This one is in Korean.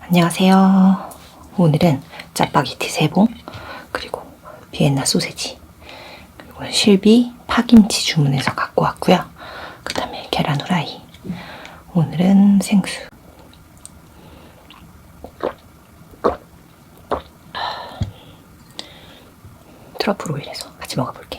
안녕하세요. 오늘은 짜파게티 세봉 그리고 비엔나 소세지, 그리고 실비, 파김치 주문해서 갖고 왔고요. 그 다음에 계란 후라이. 오늘은 생수. 트러플 오일에서 같이 먹어볼게요.